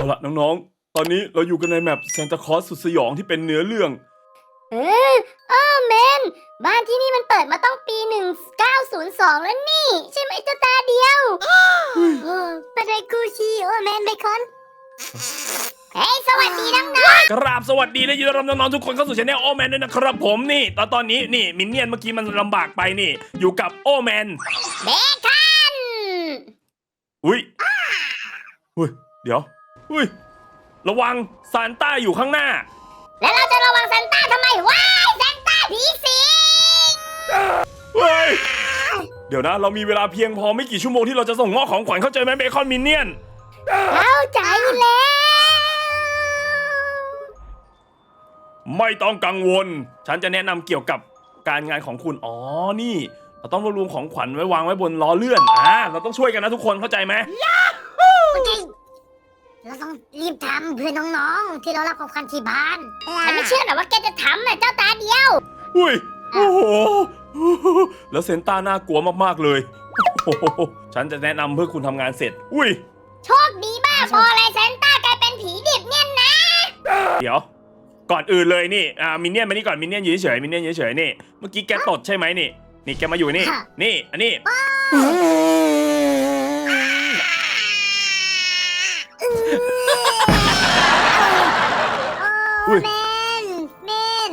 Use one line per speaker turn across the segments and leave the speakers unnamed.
เอาละน้องๆ ตอนนี้เราอยู่กันในแมปซานตาคลอสสุดสยองที่เป็นเนื้อเรื่อง
เออเออแมน บ้านที่นี่มันเปิดมาต้องปี 1902 แล้วนี่ ใช่ไหมเจ้าตาเดียวเออปะไดกูชีโอแมนเบคอนเฮ้ยสวัสดีน้อง
กราบสวัสดีและยินดีต้อนรับน้องๆทุกคนเข้าสู่ช anel โอแมนด้วยนะครับผมนี่ตอนตอนนี้นี่มินเนี่ยนเมื่อกี้มันลำบากไปนี่ อยู่กับโอแมน
ๆเบคอน
อุ้ยอุ้ย เดี๋ยว อุ้ย ระวังซานต้าอยู่ข้างหน้า
แล้วเราจะระวังซันต้าทำไมว้ายซันต้าผีสิง
เฮ้ย เดี๋ยวนะ เรามีเวลาเพียงพอไม่กี่ชั่วโมงที่เราจะส่งมอบของขวัญเข้าใจไหมเบคอนมินเนี่ยน
เข้าใจแล้ว
ไม่ต้องกังวล ฉันจะแนะนำเกี่ยวกับการงานของคุณ อ๋อ นี่ เราต้องรวบรวมของขวัญไว้วางไว้บนล้อเลื่อน อ่า เราต้องช่วยกันนะทุกคนเข้าใจไหม
โอเค เราต้องรีบทำเพื่อน้องๆ ที่เรารับของคันที่บ้านฉันไม่เชื่อหรอกว่าแกจะทำนะเจ้าตาเดียว
อุ้ยโอ้โห แล้วเซนต้าน่ากลัวมากๆเลยโอ้โหฉันจะแนะนำเพื่อคุณทำงานเสร็จ อุ้ย
โชคดีบ้าบออะไรเซนต้ากลายเป็นผีดิบเนี่ยนะ
เดี๋ยว ก่อนอื่นเลยนี่อ่ามินเนี่ยนมานี่ก่อนมินเนี่ยนอยู่เฉยๆมินเนี่ยนอยู่เฉยๆนี่ เมื่อกี้แกตดใช่ไหมนี่ นี่แกมาอยู่นี่ นี่ อันนี้ อุ้
โอ้
ย
แมนแมน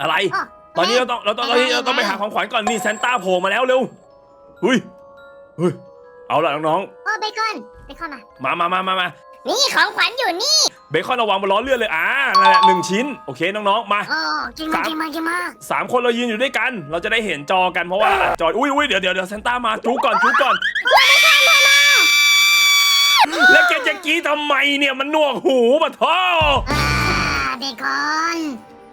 อะไร
อ๋อ
ตอนนี้เราต้องเราต้องเราต้องเราต้องไปหาของขวัญก่อนนี่เซนต้าโผล่มาแล้วเร็วเฮ้ยเฮ้ยเอาล่ะน้อง
โอ้เบคอนเบคอนมา
ๆมามามามามา
นี่ของขวัญอยู่นี่
เบคอนระวังบนล้อเลื่อนเลยอ่านั่นแหละหนึ่งชิ้นโอเคน้องๆมา
โอ้กินมากินมากินมา
สามคนเรายืนอยู่ด้วยกัน เราจะได้เห็นจอกันเพราะว่าจออุ้ยอุ้ยเดี๋ยวเดี๋ยวเดี๋ยวเซนต้ามาจุกก่อนจุกก่อน แล้วแกจะกรี้ทำไมเนี่ยมันหนวกหูปะท่อ
อ่า เบคอน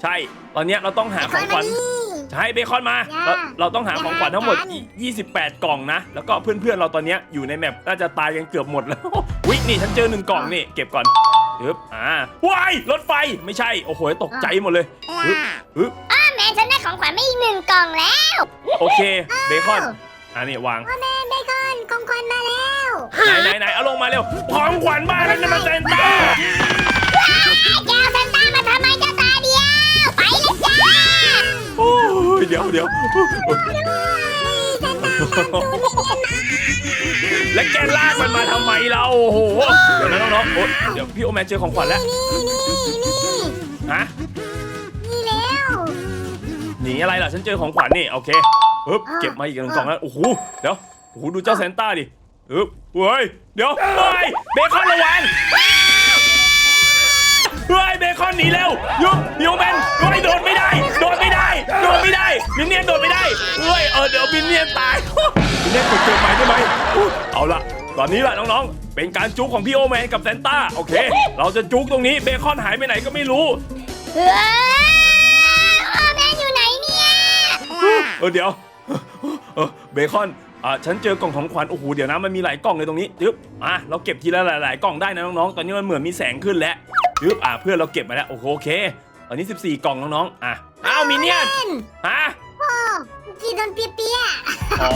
ใช่ ตอนเนี้ยเราต้องหา
เบ
ข
คอ
อนงข
มา
วัญ
นี่
ใช่เบคอนมา
ย่า
เราเราต้องหาของขวัญทั้งหมด
อย่า
28 กล่องนะ แล้วก็เพื่อนๆ เราตอนเนี้ยอยู่ในแมปน่าจะตายกันเกือบหมดแล้ว วินี่ฉันเจอหนึ่งกล่องนี่เก็บก่อนฮึบอ่าว้ายรถไฟไม่ใช่ โอ้โหตกใจหมดเลยฮึบฮึบ
อ้าแมนฉันได้ของขวัญไม่อีกหนึ่งกล่องแล้ว
โอเค เบคอนอ่านี่วาง
พ่อแม่เบคอนของขวัญมาแล้ว
ไหนไหนไหนเอาลงมาเร็วของขวัญบ้านนั่นนะมันเซนต้า
เดี๋ยวเดี๋
ยวและแกลากมันมาทำไมเราโอ้โหเดี๋ยวนะน้องๆโอ๊ยเดี๋ยวพี่โอแมนเจอของขวัญแล้ว
นี่นี่นี่
ฮะ
นี่แล้ว
หนีอะไรล่ะฉันเจอของขวัญนี่โอเคปึ๊บเก็บมาอีกหนึ่งกล่องแล้วโอ้โหเดี๋ยวโอ้โหดูเจ้าเซนต้าดิปึ๊บเฮ้ยเดี๋ยวเฮ้ยเบคอนระวังเฮ้ยเบคอนหนีเร็วยุบยูแมนเฮ้ยโดดไม่ได้โดดไม่ได้ โดดไม่ได้มินเนี่ยนโดดไม่ได้เฮ้ยเออเดี๋ยวมินเนี่ยนตาย มินเนี่ยนกดเกิดใหม่ได้ไหมอุ๊ยเอาละตอนนี้แหละน้องๆ เป็นการจุกของพี่โอแมนกับเซนต้าโอเค เราจะจุกตรงนี้เบคอนหายไปไหนก็ไม่รู้
เฮ้ยพ่อแม่อยู่ไหนเนี่ย
เออเดี๋ยวเออเบคอนอ่าฉันเจอกล่องของขวัญโอ้โหเดี๋ยวนะมันมีหลายกล่องเลยตรงนี้จึ๊บอะเราเก็บทีละหลายๆกล่องได้นะน้องๆตอนนี้มันเหมือนมีแสงขึ้นแล้วจึ๊บอะเพื่อนเราเก็บมาแล้วโอ้โหโอเคต อนนี้ 14 กล่องน้องๆ อะ อ้าวมินเนี่ยนฮะ
พ่อที่โดนเปียก
อ๋อ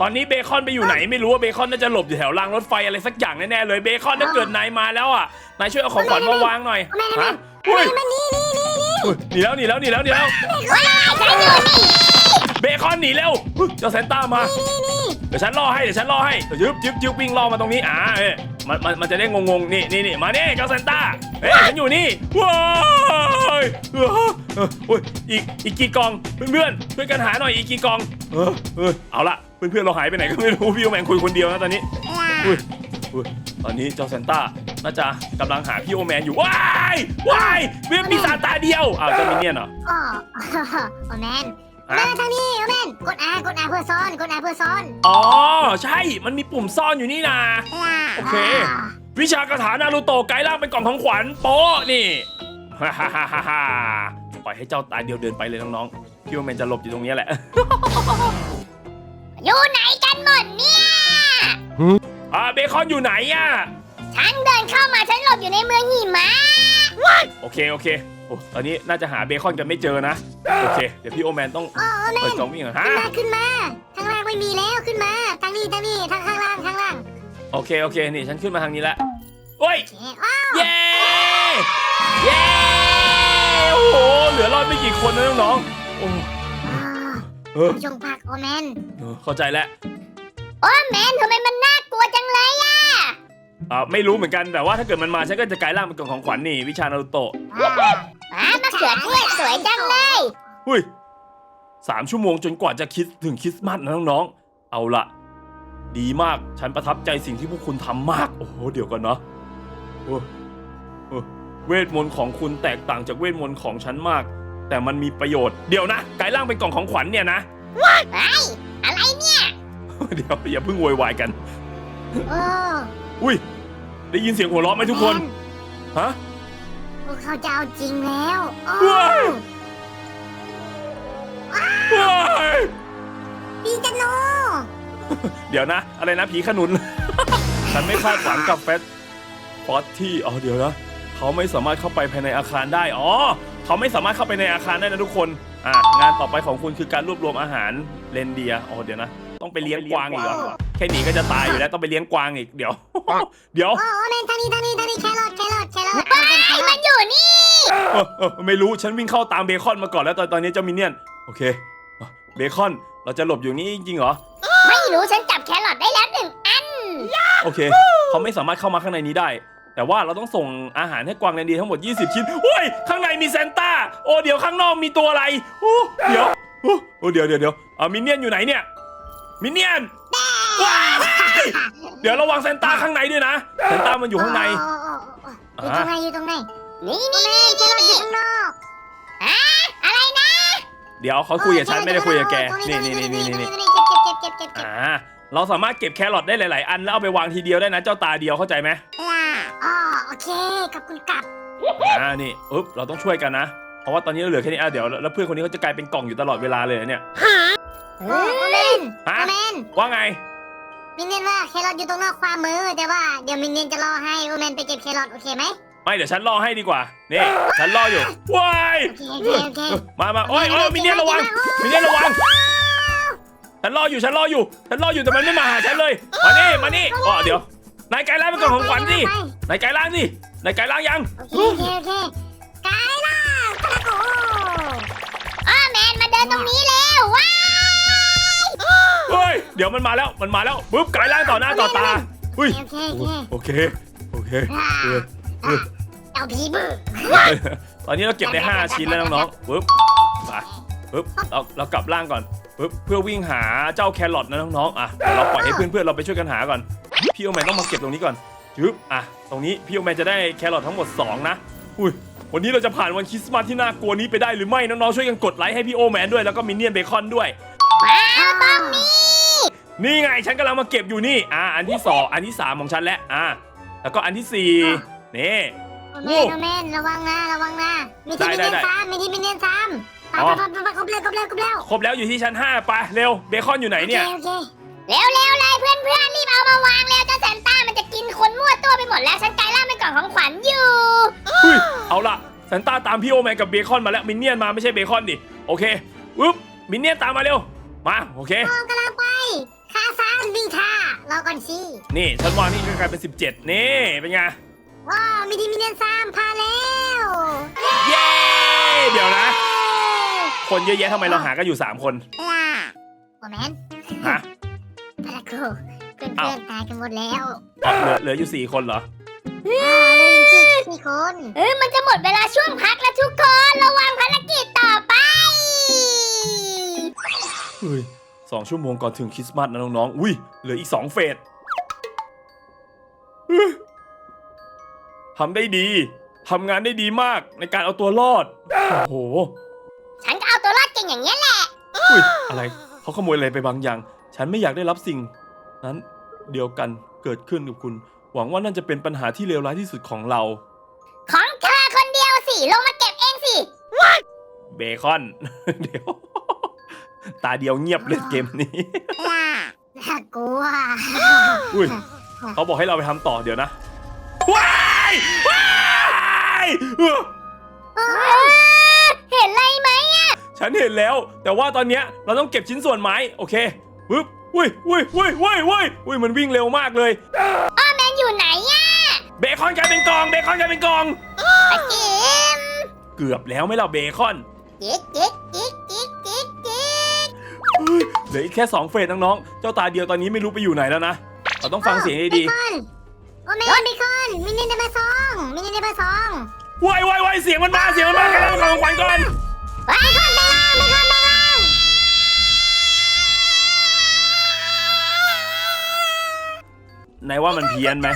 ตอนนี้เบคอนไปอยู่ไหนไม่รู้ว่าเบคอนน่าจะหลบอยู่แถวรางรถไฟอะไรสักอย่างแน่ๆเลย เบคอนถ้าเกิดนายมาแล้วอะ นายช่วยเอาของขวัญมาวางหน่อย ฮะ
ๆ
อุ้ย
มานี่นี่นี่นี่
อุ้ยหนีแล้วหนีแล้วหนีแล้วหนีแล้ว
ว้ายฉันอยู่นี่
เบคอนหนีเร็วอุ๊ยเจ้าเซนต้ามา
นี่นี่
เดี๋ยวฉันล่อให้เดี๋ยวฉันล่อให้เดี๋ยวยึบยึบยึบวิ่งล่อมาตรงนี้ อ่าเอ้ย มันมันมันจะได้งงๆนี่นี่นี่มาเนี่ยเจ้าเซนต้าเฮ้ยฉันอยู่นี่ว้ายเออเออโอ้ยอีกอีกกี่กองเพื่อนเพื่อนๆช่วยกันหาหน่อยอีกกี่กองเออเออเอาละเพื่อนเพื่อนๆเราหายไปไหนก็ไม่รู้พี่โอแมนคุยคนเดียวนะตอนนี้อุ้ยอุ้ยตอนนี้เจ้าเซนต้าน่าจะกำลังหาพี่โอแมนอยู่ว้ายว้ายเวียนปีศาตาเดียวอ้าวเจ้ามินเนี่ยนเหรอ
อ๋อโอแมน มาทางนี้โอแมนกด R กด R เพื่อซ่อนกด R เพื่อซ่อน
อ๋อ ใช่มันมีปุ่มซ่อนอยู่นี่นา โอเค วิชากระถานารูโตะกลายร่างเป็นกล่องของขวัญโป๊ะนี่ฮ่าฮ่าฮ่าฮ่าฮ่าปล่อยให้เจ้าตายเดียวเดินไปเลยน้องๆพี่ว่าแมนจะหลบอยู่ตรงเนี้ยแหละ
อยู่ไหนกันหมดเนี่ย
อ่าเบคอนอยู่ไหนอะ
ฉันเดินเข้ามาฉันหลบอยู่ในเมืองหิมะ
โอเคโอเคโอ้ตอนนี้น่าจะหาเบคอนกันไม่เจอนะ โอเค เดี๋ยวพี่โอแมนต้อง
โอ้โอแม
เปิด
น
กล่องวิ่งก่อนฮะ
ขึ้นมาขึ้นมาข้างล่างไม่มีแล้วขึ้นมาทางนี้ทางนี้ทางข้างล่างข้างล่าง
โอเค โอเค นี่ฉันขึ้นมาทางนี้แล้วโอ้ย
โอเคอ้าว
เย้ เย้ โอ้โห เหลือรอดไม่กี่คนนะน้องๆโอ้
อ้าว
เออ
จงพักโอแมน
เออเข้าใจแล้ว
โอแมนทำไมมันน่ากลัวจังเลยอะ
อ่าไม่รู้เหมือนกัน แต่ว่าถ้าเกิดมันมาฉันก็จะกลายร่างเป็นกล่องของขวัญนี่ วิชานารุโตะ
ว้าวว้ามะเขือเทศสวยจังเลย
หุ้ยสามชั่วโมงจนกว่าจะคิดถึงคริสต์มาสนะน้องๆ เอาละดีมาก ฉันประทับใจสิ่งที่พวกคุณทำมาก โอ้โห เดี๋ยวก่อนเนาะโอ้โอ้เวทมนต์ของคุณแตกต่างจากเวทมนต์ของฉันมาก แต่มันมีประโยชน์ เดี๋ยวนะกลายร่างเป็นกล่องของขวัญเนี่ยนะ
เฮ้ยอะไรเนี่ย
เดี๋ยวอย่าเพิ่งโวยวายกัน
โอ้
อุ้ย ได้ยินเสียงหัวเราะไหมทุกคน ฮะ
พ วกเขาจะเอาจริงแล้วโอ้
ว้ายว้าย
ปีจันโน
เดี๋ยวนะ อะไรนะผีขนุน ฉันไม่คาดหวังกับเฟสฟอสที่อ๋อเดี๋ยวนะเขาไม่สามารถเข้าไปภายในอาคารได้อ๋อเขาไม่สามารถเข้าไปในอาคารได้นะทุกคนอะงานต่อไปของคุณคือการรวบรวมอาหารเรนเดียร์อ๋อเดี๋ยวนะ ต้องไปเลี้ยงกวางอีกเหรอแค่หนีก็จะตายอยู่แล้วต้องไปเลี้ยงกวางอีกเดี๋ยว เดี๋ยว
โอ้โอแมนทางนี้ทางนี้ทางนี้แครอทแครอทแครอทเอาเป็นแครอท มันอยู่นี่
เออเออไม่รู้ฉันวิ่งเข้าตามเบคอนมาก่อนแล้วตอนตอนนี้เจ้ามินเนี่ยนโอเคอะเบคอนเราจะหลบอยู่นี่จริงๆเหรอ
ไม่รู้ฉันจับแครอทได้แล้วหนึ่งอัน
โอเคเขาไม่สามารถเข้ามาข้างในนี้ได้ แต่ว่าเราต้องส่งอาหารให้กวางแรนดีทั้งหมด 20 ชิ้นโอ้ยข้างในมีเซนต้าโอ้เดี๋ยวข้างนอกมีตัวอะไรโอ้เดี๋ยวโอ้โอ้เดี๋ยวเดี๋ยวเดี๋ยวอ่ามินเนี่ยนอยู่ไหนเนี่ยมินเนี่ยนว้าย เดี๋ยวระวังเซนต้าข้างในด้วยนะเซนต้ามันอยู่ข้างใน
โอ้โอ้โอ้อยู่ตรงไหนอยู่ตรงไหนนี่นี่นี่แครอทอยู่ข้างนอกอะอะไรนะ
เดี๋ยวเขาคุยกับฉันไม่ได้คุยกับแกนี่นี่นี่นี่นี่
เก็บเก็บเก็บเก็บเก็บเก็บ
อ่าเราสามารถเก็บแครอทได้หลาย ๆ อันแล้วเอาไปวางทีเดียวได้นะเจ้าตาเดียวเข้าใจไหม
ล่ะอ๋อโอเคขอบคุณกลับ
อ่านี่อึ๊บเราต้องช่วยกันนะเพราะว่าตอนนี้เราเหลือแค่นี้อะเดี๋ยวแล้วเพื่อนคนนี้เขาจะกลายเป็นกล่องอยู่ตลอดเวลาเลยนะเนี่ย
โอ้โอแมน
ฮะ
โอแมน
ว่าไง
มินเนียนว่าแครอทอยู่ตรงนอกความมือ แต่ว่าเดี๋ยวมินเนียนจะรอให้โอแมนไปเก็บแครอทโอเคไหม
ไม่เดี๋ยวฉันรอให้ดีกว่านี่ฉันรออยู่ว้าย
โอเคโอเคโอเค
มามาโอ้ยโอ้ยมินเนี่ยนระวังมินเนี่ยนระวังฉันรออยู่ฉันรออยู่ฉันรออยู่แต่มันไม่มาหาฉันเลยมานี่มานี่อ๋อเดี๋ยวนายไกลล่างเป็นกล่องของขวัญสินายไกลล่างสินายไกลล่างยัง
โอเคโอเคโอเคกายล่ะพลังโอ้อ้อแมนมาเดินตรงนี้แล้วว้า
เฮ้ยเดี๋ยวมันมาแล้วมันมาแล้วปุ๊บไกลล่างต่อหน้าต่อตาอุ้ย
โอเคโอเค
โอเคโอเค
อ่า
เออ
อะเอาผีบื้อ
ตอนนี้เราเก็บได้ 5 ชิ้นแล้วน้องๆปุ๊บไปปุ๊บเราเรากลับร่างก่อนปุ๊บเพื่อวิ่งหาเจ้าแครอทนะน้องๆอะเดี๋ยวเราปล่อยให้เพื่อนๆเราไปช่วยกันหาก่อนพี่โอแมนต้องมาเก็บตรงนี้ก่อนจึ๊บอะตรงนี้พี่โอแมนจะได้แครอททั้งหมด 2 นะอุ้ยวันนี้เราจะผ่านวันคริสต์มาสที่น่ากลัวนี้ไปได้หรือไม่น้องๆช่วยกันกดไลค์ให้พี่โอแมนด้วยแล้วก็มินเนี่ยนเบคอนด้วย
ว้าวตรงนี้
นี่ไงฉันกำลังมาเก็บอยู่นี่ อะอันที่สองอันที่สามของฉันแล้วอะแล้วก็อันที่สี่นี่
โอแมนโอแมนระวังนะระวังนะมีที่มิน
ได้
เนียน
ได้
ซ้ำมีที่มินเนียนซ้ำไป
อ๋อ
ไปไปไปครบแล้วครบแล้วครบแล้ว
ครบแล้วอยู่ที่ชั้น5ไปเร็วเบคอนอยู่ไหนเนี่ย
โอเคโอเคเร็วเร็วเลยเพื่อนเพื่อนรีบเอามาวางแล้วเจ้าแซนต้ามันจะกินคนมั่วตัวไปหมดแล้วฉันกลายร่างเป็นกล่องของขวัญอยู่
เฮ้ยเอาละซันต้าตามพี่โอแมนกับเบคอนมาแล้วมินเนี่ยนมาไม่ใช่เบคอนดิโอเคอุ๊บมินเนี่ยนตามมาเร็ว มาโอเค
มองกำลังไปคาซานวิ่งท่ารอก่อนสิ
นี่ฉันวางนี่ก็กลายเป็น 17 นี่เป็นไง
ว้าวมีที่มินเนียนซ้ำพาแล้ว
เย้ เดี๋ยวนะ คนเยอะแยะทำไมเราหากันอยู่ 3 คน
ล่ะโอแมน
ฮะ
พาราโกเพื่อน
อ้าว
เพื่อนตายกันหมดแล้ว
อ๋อเหลือเหลืออยู่ 4 คนเหรอ
อ่าเลยจริงๆสี่คนเออมันจะหมดเวลาช่วงพักแล้วทุกคน ระวังภารกิจต่อไป
เฮ้ยสองชั่วโมงก่อนถึงคริสต์มาสนะน้องๆ อุ้ย เหลืออีก2เฟสเฮ้ยทำได้ดี ทำงานได้ดีมากในการเอาตัวรอด โอ้โห
ฉันก็เอาตัวรอดเก่งอย่างนี้ยแหละ
อุ้ย อะไร เขาขโมยอะไรไปบางอย่าง ฉันไม่อยากได้รับสิ่ง นั้นเดียวกันเกิดขึ้นกับคุณ หวังว่านั่นจะเป็นปัญหาที่เลวร้ายที่สุดของเรา
ของเธอคนเดียวสิ ลงมาเก็บเองสิ
เบคอน เดี๋ยว ตาเดียวเงียบเลยเกมนี้
ล่ะน่ากลัว
อุ้ยเขาบอกให้เราไปทำต่อเดี๋ยวนะว้ายว้ายเออ
เออเห็นอะไรไหม
ฉันเห็นแล้ว แต่ว่าตอนเนี้ยเราต้องเก็บชิ้นส่วนไม้โอเคปึ๊บอุ้ยอุ้ยอุ้ยอุ้ยอุ้ยอุ้ยมันวิ่งเร็วมากเลย
แมนอยู่ไหนอะ
เบคอนกลายเป็นกล่องเบคอนกลายเป็นกล่อง
ปะจิม
เกือบแล้วไหม่ล่ะเบคอน
จิ๊กจิ๊กจิ๊กจิ๊กจิ๊กจิ๊ก
เหลืออีกแค่สองเฟสน้องๆ เจ้าตาเดียวตอนนี้ไม่รู้ไปอยู่ไหนแล้วนะ เราต้องฟังเสียงให้ดี
เบคอนโอเมนเบคอนมินิเดเบอร์สองมินิเดเบอร์สอง
วายวายวายเสียงมันมาเสียงมันมากำลังของขวัญก่อน
เบคอนไปล่างเบคอนไปล่าง
ไหนว่ามันเพี้ยนไหม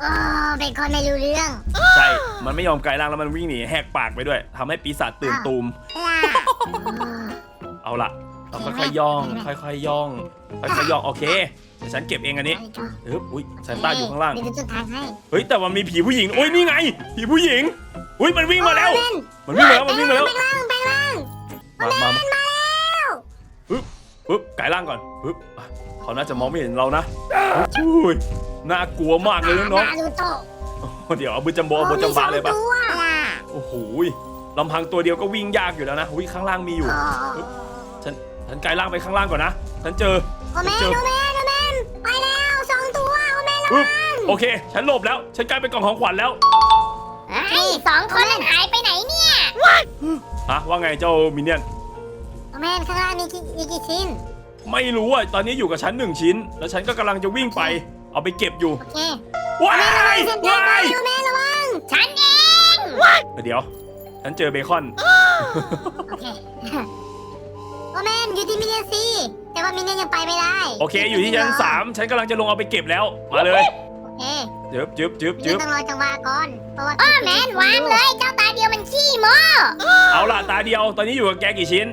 โอ้เบคอนไม่รู้เรื่อง
ใช่ มันไม่ยอมกลายร่างแล้วมันวิ่งหนีแหกปากไปด้วยทำให้ปีศาจตื่นตูม
ล่า
เอาละ เราค่อยๆย่อง ค่อยๆย่องค่อยๆย่องโอเคเดี๋ยวฉันเก็บเองอันนี้เอ๊บอุ้ยแซนต้าอยู่ข้างล่าง
มีจุดทางให้
เฮ้ยแต่ว่ามีผีผู้หญิงโอ้ยนี่ไง ผีผู้หญิงอุ้ยมันวิ่งมาแล้ว
โอเน
มันวิ่งมาแล้วมันวิ่งมาแล้ว
ไปล่างไปล่าง
มามามาปึ๊บปึ๊บกลายร่างก่อนปึ๊บอะเขาน่าจะมองไม่เห็นเรานะอุ้ยน่ากลัวมากเลยน้อง
นารูโตะ
ๆเดี๋ยวเอาบุจัมโบเอาบุจัมบาเลยปะ
โอ้มีสองตัว
โอ้โหยลำพังตัวเดียวก็วิ่งยากอยู่แล้วนะอุ้ยข้างล่างมีอยู่
อ๋อ
ฉันฉันกลายร่างไปข้างล่างก่อนนะ ฉันเจอ
โอเมน
เจอ
โอเมนโอเมนไปแล้วสองตัวโอเมน
ปึ๊บโอเค ฉันหลบแล้ว ฉันกลายเป็นกล่องของขวัญแล้ว
ไอ้สองคนนั้นหายไปไหนเนี่ย
ฮะว่าไงเจ้ามินเนี่ยน
โอเมนข้างล่างมีกี่มีกี่ชิ้น
ไม่รู้อะ ตอนนี้อยู่กับฉันหนึ่งชิ้น แล้วฉันก็กำลังจะวิ่งไป เอาไปเก็บอยู่
โอเค
ว้าย
เส้นเดิน
ว้าย
โอเมนระวัง ฉันเอง
เดี๋ยว ฉันเจอเบคอน
โอเค โอเมนอยู่ที่มิเนียนซีแต่ว่ามิเนียนยังไปไม่ได้
โอเค อยู่ที่ชั้นสามฉันกำลังจะลงเอาไปเก็บแล้ว มาเลย
โอเค
จึ๊บจึ๊บจึ๊บ
มิเนี
จึ๊
ยน
บ
ต้องรอจังหวะก่อนเพราะว่าโอเมนวางเลยเจ้าตาเดียวมันขี้โม
เอาล่ะตาเดียว ตอนนี้อยู่กับแกกี่ชิ้น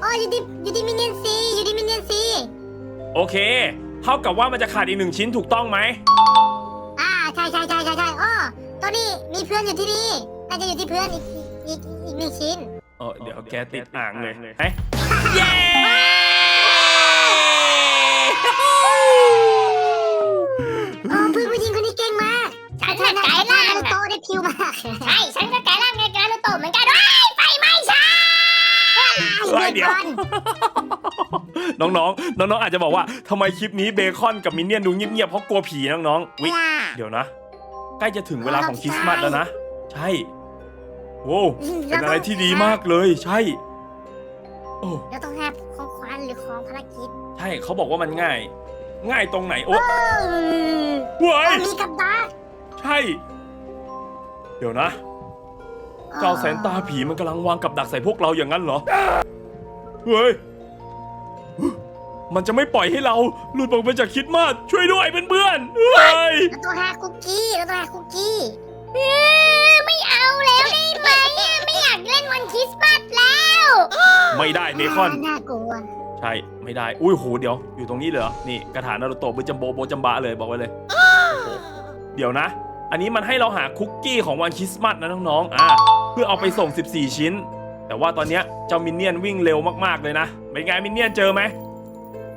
โอ้อยู่ที่อยู่ที่มิเนียนซีอยู่ที่มิเนียนซี
โอเค เท่ากับว่ามันจะขาดอีกหนึ่งชิ้นถูกต้องไหม
อ่าใช่ใช่ใช่ใช่ใช่โอ้ตัวนี้มีเพื่อนอยู่ที่นี่น่าจะอยู่ที่เพื่อนอีกอีกอีกอีกหนึ่งชิ้น
เออเดี๋ยวแกติดอ่างเลยไหนเย้
โอ้เพื่อนผู้หญิงคนนี้เก่งมากฉันน่ะกายร่างโตได้พิวมากใช่ฉันก็กายร่างในการโตเหมือนกันด้วยไฟไหม้ฉัน
เฮ้ยเดี๋ยวน้องๆ น้องๆ อาจจะบอกว่าทำไมคลิปนี้เบคอนกับมินเนี่ยนดูเงียบๆ เพราะกลัวผีน้องๆวิเดี๋ยวนะ ใกล้จะถึงเวลาของคริสต์มาสแล้วนะ ใช่ โว้วเป็นอะไรที่ดีมากเลยใช่ โอ้
เราต้องหาของขวัญหรือของภารกิจ
ใช่เขาบอกว่ามันง่าย ง่ายตรงไหนโอ้
เออ
เว้ย
มีกับดัก
ใช่ เดี๋ยวนะ เจ้าแสนตาผีมันกำลังวางกับดักใส่พวกเราอย่างนั้นเหรอเฮ้ยมันจะไม่ปล่อยให้เราหลุดออกไปจากคริดมาสช่วยด้วยเพื่อนๆเฮ้ย
เราต้องหาคุกกี้เราต้องหาคุกกี้เออ ไม่เอาแล้วได้ไหมอะไม่อยากเล่นวันคริสต์มาสแล้ว
ไม่ได้เบคอน
น่ากลัว
ใช่ ไม่ได้ อุ้ยโหเดี๋ยว อยู่ตรงนี้เลยเหรอ นี่กระถางนารุโตะบุจัมโบโบจัมบะเลยบอกไว้เลยโอ้โหเดี๋ยวนะ อันนี้มันให้เราหาคุกกี้ของวันคริสต์มาสนะน้องๆ อะ เพื่อเอาไปส่ง 14 ชิ้น แต่ว่าตอนเนี้ยเจ้ามินเนี่ยนวิ่งเร็วมากๆเลยนะ เป็นไงมินเนี่ยนเจอไหม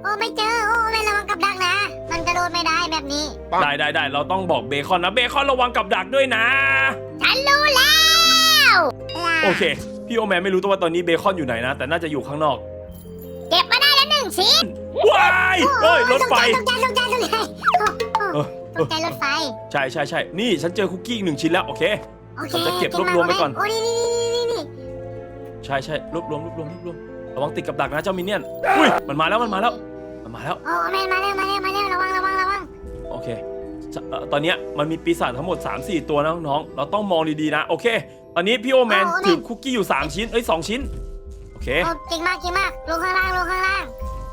โอ้ไม่เจอโอ้ไม่ระวังกับดักนะมันกระ โดดไม่ได้แบบนี้
ได้ได้ได้เราต้องบอกเบคอนนะเบคอนระวังกับดักด้วยนะ
ฉันรู้แล้ว
โอเค พี่โอแมนไม่รู้ตัวว่าตอนนี้เบคอนอยู่ไหนนะ แต่น่าจะอยู่ข้างนอก
เก็บมาได้แล้วหนึ่งชิ้น
ว้ายเฮ้ยรถไฟ
ตกใจตกใจตกใจ
เออ
ตกใจรถไฟ
ใช่ใช่ใช่นี่ฉันเจอคุกกี้อีกหนึ่งชิ้นแล้วโอเค
โอเค
ผมจะเก็บรวบรวมไว้ก่อน
โอ้นี่นี่นี่นี่
ใช่ใช่รวบรวมรวบรวมรวบรวมระวังติดกับดักนะเจ้ามินเนี่ยนอุ้ยมันมาแล้วมันมาแล้วมัน มาแล้ว
โอ้แมนมาแล้วมาแล้วมาแล้วระวังระวังระวัง
โอเคจะเอ่อตอนเนี้ยมันมีปีศาจทั้งหมด 3-4 ตัวนะน้องๆเราต้องมองดีๆนะ โอเค ตอนนี้พี่โอแมนถือคุกกี้อยู่ 3 ชิ้น เอ้ย 2 ชิ้น โอเค
โอ้เก่งมากเก่งมากลงข้างล่างลงข้างล่าง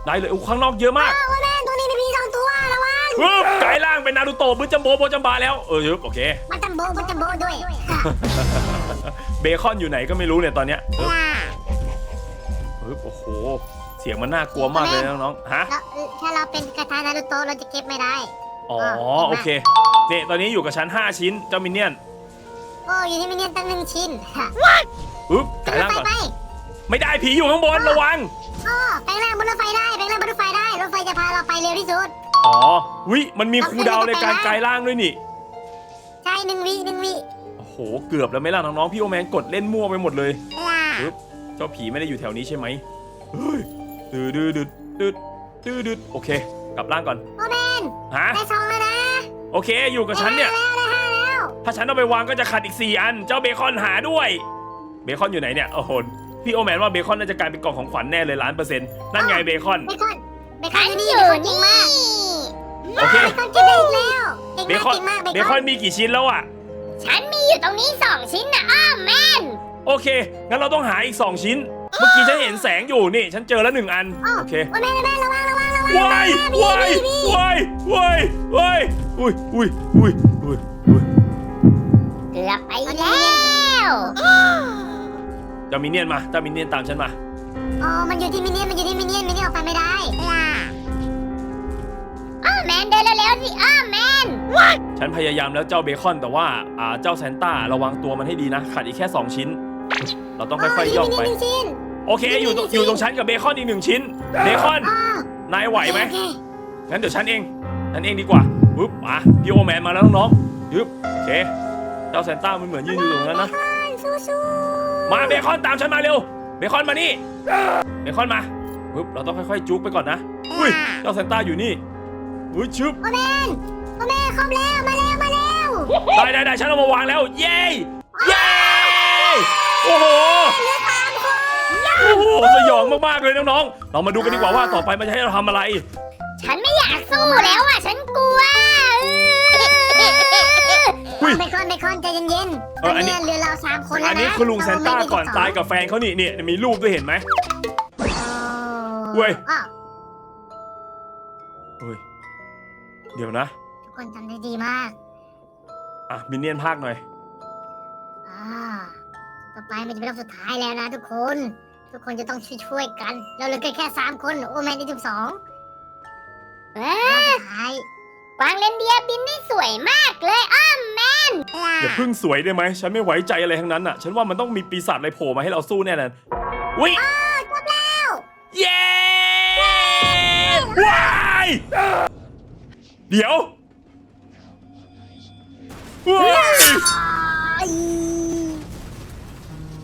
ได้เลยอู้ข้างนอกเยอะมาก
โอ้แมนตัวนี้มีพีสองตัวระวัง
ปึ๊บไกลล่างเป็นนารูโตะบึ้จัมโบโบจัมบาแล้ว เออยึบโอเค
มันจัมโบมันจัมโบด้วย
เบคอนอยู่ไหนก็ไม่รู้เนี่ยตอนเนี้ย ปึ๊บปึ๊บโอ้โห เสียงมันน่ากลัวมากเลยนะน้องๆฮะ
แล้วถ้าเราเป็นกระทานารุโตะเราจะเก็บไม่ได้
อ๋อ
อ่า
โอเคเนี่ยตอนนี้อยู่กับชั้น 5 ชิ้นเจ้ามินเนี่ยน
โอ้อยู่ที่มินเนี่ยนตั้งหนึ่งชิ้น
ปึ๊บไกล
ขึ้นร
ล่า
ถ
ง
ไฟ
ก่อน
ไป
ไม่ได้ผีอยู่ข้างบนระวัง
โอ้แปลงร่างบนรถไฟได้แปลงร่างบนรถไฟได้รถไฟจะพาเราไปเร็วที่สุด
อ๋อวิมันมีครูดาวในการกลายร่างด้วยนี่
ใช่หนึ่งวิหนึ่งวิ
โอ้โหเกือบแล้วไหม่ล่ะน้องๆพี่โอแมนกดเล่นมั่วไปหมดเลย
ล่า
ปึ๊บเจ้าผีไม่ได้อยู่แถวนี้ใช่ไหมเฮ้ย ดืดดืดดืดดืดดืดดืดโอเค กลับร่างก่อน
โอแมน
ฮะ
ได้ซองแล้วนะ
โอเค อยู่กับฉันเนี่ย
แล้วได้ห้าแล้ว
ถ้าฉันเอาไปวางก็จะขาดอีก 4 อัน เจ้าเบคอนหาด้วย เบคอนอยู่ไหนเนี่ยโอ้โหพี่โอแมนว่าเบคอนน่าจะกลายเป็นกล่องของขวัญแน่เลยล้านเปอร์เซ็นต์นั่นไงเบคอน
เบคอนเบคอนอยู่นี่เบคอนเก่งมาก
โอเค
เบคอนกินได้อีกแล้วเก่ง
เบ
มาก
คอน
เก่งมาก
เบคอนมีกี่ชิ้นแล้วอะ
ฉันมีอยู่ตรงนี้สองชิ้นนะอ้อแมน
โอเค งั้นเราต้องหาอีก 2 ชิ้น เมื่อกี้ฉันเห็นแสงอยู่นี่ ฉันเจอแล้วหนึ่งอัน โอเค
โอ้แม่แม่ระวังระวังระวัง
ว้าย
มี
ว้าย
มีมี
ว้ายว้ายว้ายอุ้ยอุ้ยอุ้ยอุ้ยอุ้ย
เกือบไปแล้ว
เจ้ามินเนี่ยนมาเจ้ามินเนี่ยนตามฉันมา
อ๋อมันอยู่ที่มินเนี่ยนมันอยู่ที่มินเนี่ยนมินเนี่ยนออกไปไม่ได้อ้อแมนเดินเร็วๆสิอ้อแมน
ฉันพยายามแล้วเจ้าเบคอนแต่ว่าอ่าเจ้าแซนต้าระวังตัวมันให้ดีนะขาดอีกแค่ 2 ชิ้น เราต้องค่อยๆย่องไป
มินเนี่ยนหนึ่งชิ้น
โอเคอยู่ตรงอยู่ตรงฉันกับเบคอนอีกหนึ่งชิ้น เบคอน
อ๋อนา
ยไหวไหม
โอเค
งั้นเดี๋ยวฉันเอง ฉันเองดีกว่าปึ๊บอะพี่โอแมนมาแล้วน้องๆยึบโอเค เจ้าแซนต้ามันเหมือนยืนอยู่ตรงนั้นนะ
สู้
มาเบคอนตามฉันมาเร็ว เบคอนมานี่ เบคอนมาปึ๊บเราต้องค่อยๆจุกไปก่อนนะ
ๆ
อุ้ย เจ้าแซนต้าอยู่นี่ อุ้ยชึบ
โอแมนโอแมนครบแล้ว มาเร็วมาเร็ว
ได้ได้ได้ฉันเอามาวางแล้ว เย้ เย้ โอ้โห
เหลือสามคน
โอ้โหสยองมากๆเลยน้องๆ เรามาดูกันดีกว่าว่าต่อไปมันจะให้เราทำอะไร
ฉันไม่อยากสู้แล้วอะ ฉันกลัว
อุ้ย
เบคอนเบคอนใจเย็นๆ
เอออันนี้
ตเหลือเราสามคนแล้วนะ
อันนี้คือลุงแซนต้า
เรไม่ได้
ก่อน
สง
ตายกับแฟนเขานี่เนี่ยมีรูปด้วยเห็นไหม
โอ้
เว้ย
อ้าว
เฮ้ยเดี๋ยวนะ
ทุกคนทำได้ดีมาก
อะมินเนี่ยนภาคหน่อย
อ่าต่อไปมันจะเป็นรอบสุดท้ายแล้วนะทุกคน ทุกคนจะต้องช่วยๆกัน เราเหลือกันแค่สามคน โอแมนได้ถึงสองรอบสุดท้ายกวางเลนเดียบินได้สวยมากเลยอ้อมแมน
อย่าเพิ่งสวยได้ไหม ฉันไม่ไว้ใจอะไรทั้งนั้นอะ ฉันว่ามันต้องมีปีศาจอะไรโผล่มาให้เราสู้แน่นอนอุ้ย
จบแล้ว
เย้ว้ายเดี๋ยวว้าย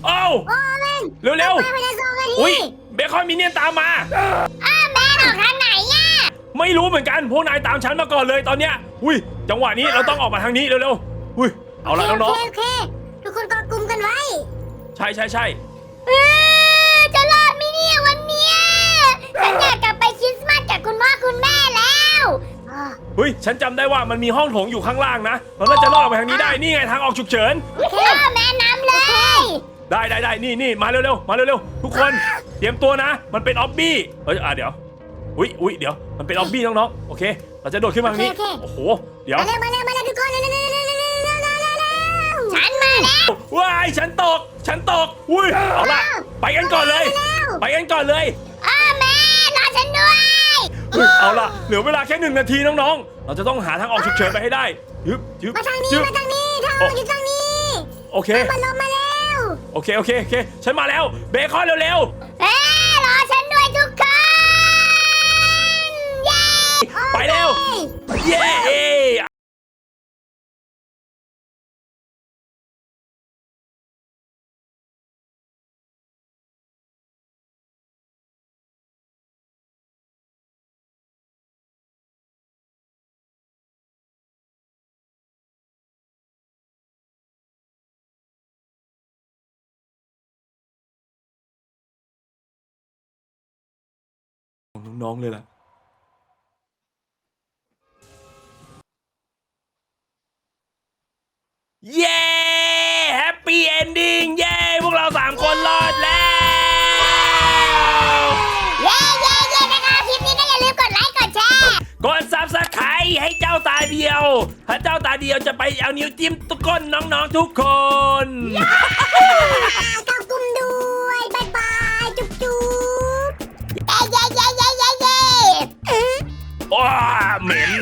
เอ้า
โอ้แมน
เร็ว
ไปไปได้สองนา
ๆ
ที
อุ้ยเบคอนมินเนี่ยนตามมา
อ้อแมนออกทางไหนอะ
ไม่รู้เหมือนกันพวกนายตามฉันมาก่อนเลยตอนเนี้ยอุ้ย จังหวะนี้เราต้องออกมาทางนี้เร็วๆอุ้ยเอาละน้อง
โอเคโอเคทุกคนก็กลุ่มกันไว้
ๆใช่ใช่ใช่
เออจะรอดไหมเนี่ยวันเนี้ยฉันอยากกลับไปคริสต์มาสกับคุณพ่อคุณแม่แล้วอ่า
เฮ้ยฉันจำได้ว่ามันมีห้องโถงอยู่ข้างล่างนะเราน่าจะรอดออกไปทางนี้ได้นี่ไงทางออกฉุกเฉิน
โอเคแม่น้ำเลย
ได้ได้ได้นี่นี่มาเร็วๆมาเร็วๆทุกคนเตรียมตัวนะ มันเป็นออบบี้เฮ้ยอะเดี๋ยวอุ้ยอุ้ยเดี๋ยวมันเป็นออบบี้น้องๆโอเค เราจะโดดขึ้นมาทางนี้โอ้โหเดี๋ยว
มาเร็วมาเร็วมาเร็วทุกคนเร็วเร็วเร็วเร็วเร็วเร็วเร็วเร็วเร็วเร็วฉันมาแล้ว
ว้ายฉันตกฉันตกอุ้ยเอาละไปกันก่อนเลย ไปกันก่อนเลย
อ้าแม่รอฉันด้วย
เฮ้ยเอาล่ะเหลือเวลาแค่หนึ่งนาทีน้องๆ เราจะต้องหาทางออกฉุกเฉินไปให้ได้ยึบยึบ
มาทางนี้
ยึบ
มาทางนี้ทาง
โอ้
อยู่ทางนี้
โอเค
มาลงมาแล้ว
โอเคโอเคโอเค ฉันมาแล้วเบคอนเร็ว
เอ้รอฉันด้วยทุกคน เย้
ๆไปเร็วเย้ น้องๆเลยล่ะเย้แฮปปี้เอนดิ้งเย้พวกเราสามคนรอดแล้ว
เย้เย้เย้ถ้าชอบคลิปนี้ก็อย่าลืมกดไลค์กดแชร์
กดซับสไครต์ให้เจ้าตาเดียว ถ้าเจ้าตาเดียวจะไปเอานิ้วจิ้มตุกก้นน้องๆทุกคน
ขอบคุณด้วย
เหม็น